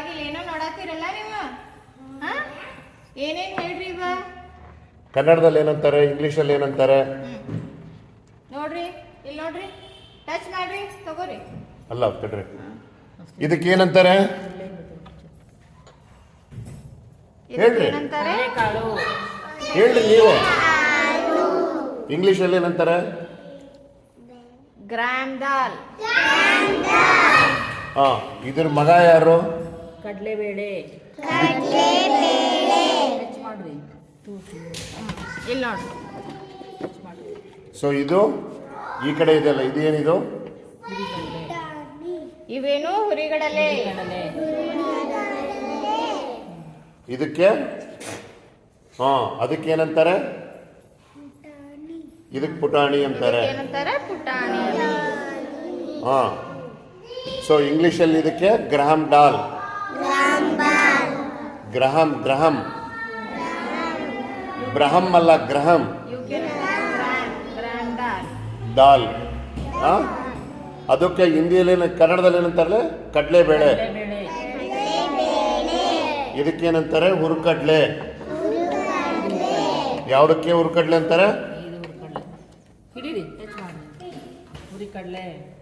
ಇಲ್ಲಿ ಏನೋ ನೋಡಾತಿರಲ್ಲ ನೀವು? ಹಾ? ಏನೇನ್ ಹೇಳ್ರಿ ಇವ? ಕನ್ನಡದಲ್ಲಿ ಏನಂತಾರೆ ಇಂಗ್ಲೀಷಲ್ಲಿ ಏನಂತಾರೆ? ನೋಡ್ರಿ ಇಲ್ಲಿ ನೋಡ್ರಿ ಟಚ್ ಮಾಡ್ರಿ ತಗೋರಿ. ಅಲ್ಲ ಕಡ್ರಿ ಇದಕ್ಕೆ ಏನಂತಾರೆ ಹೇಳ್ರಿ. ಏನಂತಾರೆ ಹೇಳ್ರಿ ನೀವು. ಇಂಗ್ಲೀಷಲ್ಲಿ ಏನಂತಾರೆ? ಗ್ರಾಮ್ ದಾಲ್ ಹಾ ಇದ್ರ ಮಗ ಯಾರು? ಕಡಲೆಬೇಳೆ. ಬೇಳೆ ಮಾಡ್ರಿ. ಇಲ್ಲಿ ನೋಡ್ರಿ. ಸೊ ಇದು ಈ ಕಡೆ ಇದೆಯಲ್ಲ ಇದೇನಿದು? ಇವೇನು? ಹುರಿಗಡಲೆ. ಇದಕ್ಕೆ? ಹಾ ಅದಕ್ಕೆ ಏನಂತಾರೆ ಇದಕ್ಕೆ ಪುಟಾಣಿ ಅಂತಾರೆ. ಏನಂತಾರೆ ಪುಟಾಣಿ. ಹಾ. ಸೊ ಇಂಗ್ಲಿಷಲ್ಲಿ ಇದಕ್ಕೆ ಗ್ರಾಮ್ ಡಾಲ್. Gram gram. ಬ್ರಹಂ ಅಲ್ಲ ಗ್ರಹಂ. ದಾಲ್. ಅದಕ್ಕೆ ಹಿಂದಿಯಲ್ಲಿ ಕನ್ನಡದಲ್ಲಿ ಏನಂತಾರೆ ಕಡಲೆಬೇಳೆ. ಇದಕ್ಕೇನಂತಾರೆ? ಹುರುಕಡ್ಲೆ. ಯಾವುದಕ್ಕೆ ಹುರುಕಡ್ಲೆ ಅಂತಾರೆ? ಹುರ್ಕಡ್ಲೆ.